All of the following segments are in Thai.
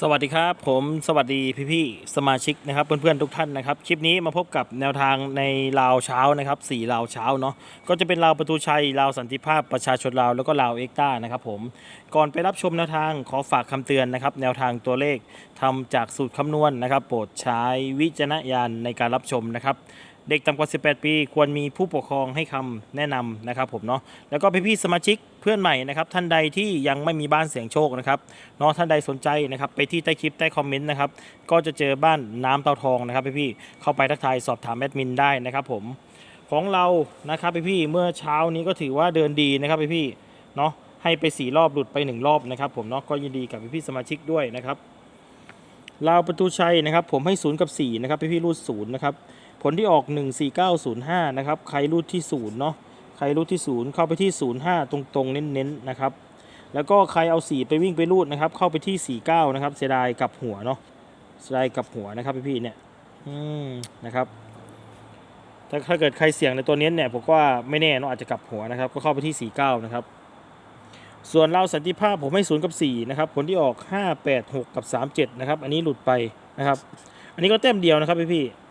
สวัสดีครับผมสวัสดีพี่ๆสมาชิกนะครับเพื่อนๆทุกท่านนะครับคลิปนี้มาพบกับแนวทางในลาวเช้านะครับสี่ลาวเช้าเนาะก็จะเป็นลาวประตูชัยลาวสันติภาพประชาชนลาวแล้วก็ลาวเอ็กต้านะครับผมก่อนไปรับชมแนวทางขอฝากคำเตือนนะครับแนวทางตัวเลขทำจากสูตรคำนวณนะครับ โปรดใช้วิจารณญาณในการรับชมนะครับ เด็กต่ำกว่า 18 ปี ควรมีผู้ปกครองให้คำแนะนำนะครับผมเนาะแล้วก็พี่ๆสมาชิกเพื่อนใหม่นะครับท่านใดที่ยังไม่มีบ้านเสียงโชคนะครับเนาะท่านใดสนใจนะครับไปที่ใต้คลิปใต้คอมเมนต์นะครับก็จะเจอบ้านน้ำเตาทองนะครับพี่ๆเข้าไปทักทายสอบถามแอดมินได้นะครับผมของเรานะครับพี่ๆเมื่อเช้านี้ก็ถือว่าเดินดีนะครับพี่ๆเนาะให้ไปสี่รอบหลุดไปหนึ่งรอบนะครับผมเนาะก็ยินดีกับพี่ๆสมาชิกด้วยนะครับลาวประตูชัยนะครับผมให้ศูนย์กับ 4 นะครับพี่ๆรูดศูนย์นะครับ ผลที่ออก 14905 นะครับ ใครรูดที่0เนาะ ใครรูดที่ 0 เข้าไปที่ 05 ตรงๆ เน้นๆ นะครับ แล้วก็ใครเอา 4 ไปวิ่งไปรูดนะครับ เข้าไปที่ 49 นะครับ เสียดายกลับหัวเนาะ เสียดายกลับหัวนะครับพี่ๆเนี่ย อืม นะครับ ถ้าถ้าเกิดใครเสี่ยงในตัวเน้นเนี่ยผมว่าไม่แน่เนาะอาจจะกลับหัวนะครับ ก็เข้าไปที่ 49 นะครับ ส่วนเราสันติภาพผมให้0กับ4นะครับ ผลที่ออก 5 8 6 กับ 37 นะครับ อันนี้หลุดไปนะครับ อันนี้ก็แต้มเดียวนะครับพี่ๆ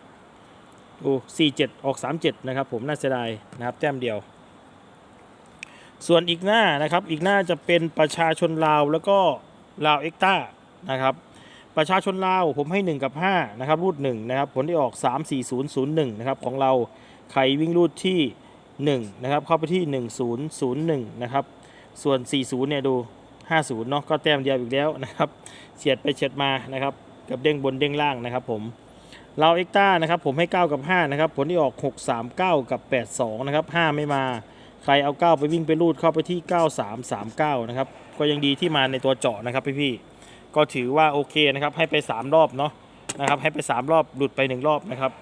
โอ้สี่เจ็ดออกสามเจ็ดนะครับผมน่าเสียดายนะครับแต้มเดียว ส่วนอีกหน้านะครับอีกหน้าจะเป็นประชาชนลาวแล้วก็ลาวเอ็กต้านะครับประชาชนลาวผมให้ 1 กับ 5 นะครับ รูด1นะครับ ผลที่ออก 3 4 0 0 1 นะครับ ของเราใครวิ่งรูดที่ 1 นะครับ เข้าไปที่ 1001 นะครับ ส่วน 40 เนี่ย ดู 50 เนาะก็แต้มเดียวอีกแล้วนะครับเฉียดไปเฉียดมานะครับ กับเด้งบนเด้งล่างนะครับผม เราเอ็กต้านะครับผมให้ 9 กับ 5 นะครับ ผลที่ออก 6 3 9 กับ 8 2 นะครับ 5 ไม่มา ใครเอา 9 ไปวิ่งไปรูดเข้าไปที่ 9 3 3 9 นะครับ ก็ยังดีที่มาในตัวเจาะนะครับพี่ๆก็ถือว่าโอเคนะครับ ให้ไป 3 รอบเนาะนะครับ ให้ไป 3 รอบหลุดไป 1 รอบนะครับ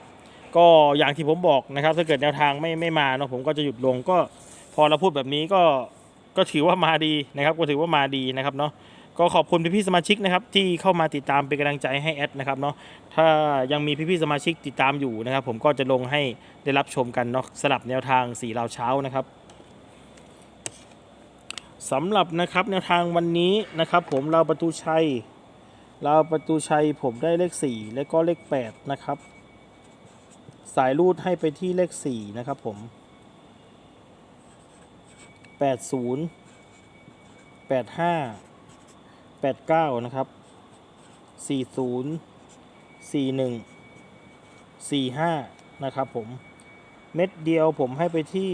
ก็อย่างที่ผมบอกนะครับ ถ้าเกิดแนวทางไม่ไม่มาเนาะผมก็จะหยุดลงก็พอเราพูดแบบนี้ก็ก็ถือว่ามาดีนะครับ ก็ถือว่ามาดีนะครับเนาะ ก็ขอบคุณพี่ๆสมาชิกนะครับที่เข้ามาติดตามเป็นกำลังใจให้แอดนะครับเนาะถ้ายังมีพี่ๆสมาชิกติดตามอยู่นะครับ ผมก็จะลงให้ได้รับชมกันเนาะสลับแนวทางสีลาวเช้านะครับสำหรับนะครับแนวทางวันนี้นะครับผมเราประตูชัย เราประตูชัยผมได้เลข 4 และก็เลข 8 นะครับ สายรูดให้ไปที่เลข 4 นะครับผม 80 85 89 นะครับ 40 41 45 นะครับผม เม็ดเดียวผมให้ไปที่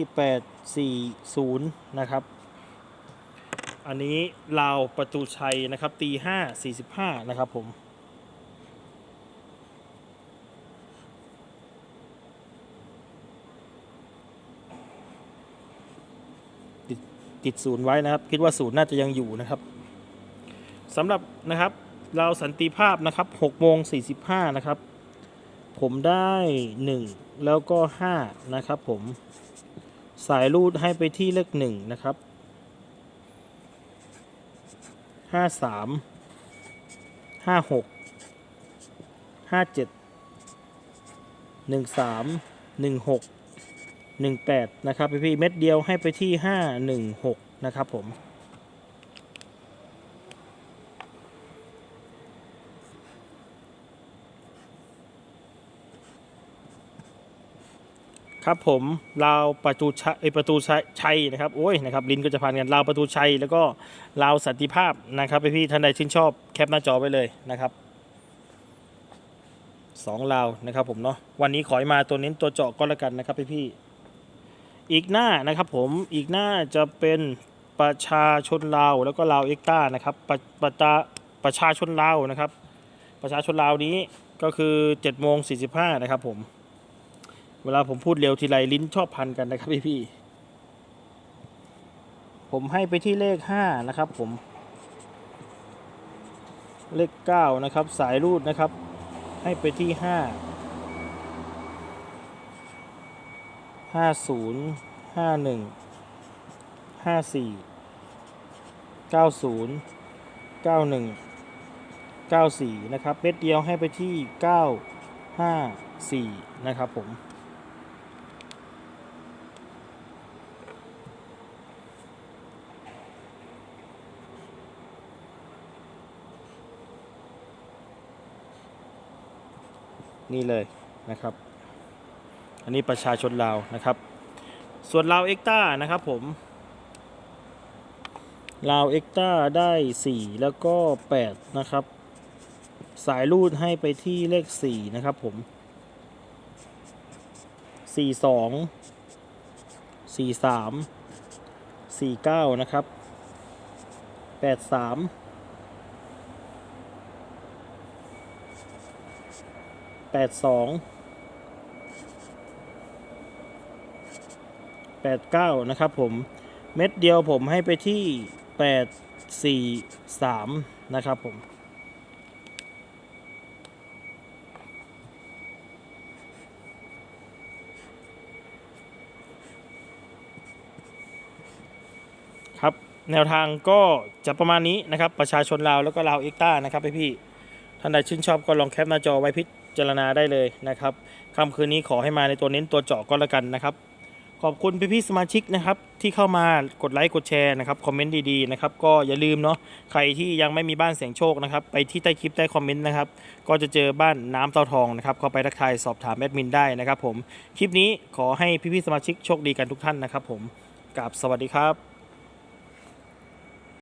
840 นะครับ อันนี้ลาวประตูชัยนะครับตี5 45 นะครับผมติดติดศูนย์ไว้นะครับ คิดว่าศูนย์น่าจะยังอยู่นะครับ สำหรับนะครับเราสันติภาพนะครับ6โมง45นะครับ ผมได้ 1 แล้วก็ 5 นะครับผมสายรูดให้ไปที่เลข1นะครับ 53 56 57 13 16 18 นะครับพี่ๆเม็ดเดียวให้ไปที่ 516 นะครับผม ครับผมลาวประตูชัยประตูชัยนะครับโอ้ยนะครับลิ้นก็จะพันกันลาวประตูชัย แล้วก็ลาวสันติภาพนะครับพี่ท่านใดชื่นชอบแคปหน้าจอไว้เลยนะครับสองลาวนะครับผมเนาะวันนี้ขอให้มาตัวเน้นตัวเจาะก็แล้วกันนะครับพี่ๆอีกหน้านะครับผมอีกหน้าจะเป็นประชาชนลาวแล้วก็ลาวเอ็กต้านะครับประประชาประชาชนลาวนะครับ ประชาชนลาวนี้ก็คือ7โมง45นะครับผม เวลาผมพูดเร็วทีไรลิ้นชอบพันกันนะครับพี่พี่ผมให้ไปที่เลขห้านะครับผม เลขเก้านะครับสายรูดนะครับ ให้ไปที่ห้าห้าศูนย์ห้าหนึ่งห้าสี่เก้าศูนย์เก้าหนึ่งเก้าสี่นะครับเม็ดเดียวให้ไปที่เก้าห้าสี่นะครับผม นี่เลยนะครับ อันนี้ประชาชนลาวนะครับ ส่วนลาวเอ็กต้านะครับผมลาวเอ็กต้าได้ 4 แล้วก็ 8 นะครับ สายรูดให้ไปที่เลข 4 นะครับผม 42 43 49 นะครับ 83 82 89นะครับผม เม็ดเดียวผมให้ไปที่843นะครับผมครับแนวทางก็จะประมาณนี้นะครับ ประชาชนลาวแล้วก็ลาวเอ็กต้านะครับพี่ๆท่านใดชื่นชอบก็ลองแคปหน้าจอไว้พิจารณาได้เลยนะครับค่ำคืนนี้ขอให้มาในตัวเน้นตัวเจาะก็แล้วกันนะครับ ขอบคุณพี่ๆสมาชิกนะครับที่เข้ามากดไลค์กดแชร์นะครับคอมเมนต์ดีๆนะครับก็อย่าลืมเนาะใครที่ยังไม่มีบ้านเสียงโชคนะครับไปที่ใต้คลิปใต้คอมเมนต์นะครับก็จะเจอบ้านน้ำเตาทองนะครับเข้าไปทักทายสอบถามแอดมินได้นะครับผมคลิปนี้ขอให้พี่ๆสมาชิกโชคดีกันทุกท่านนะครับผมกับสวัสดีครับ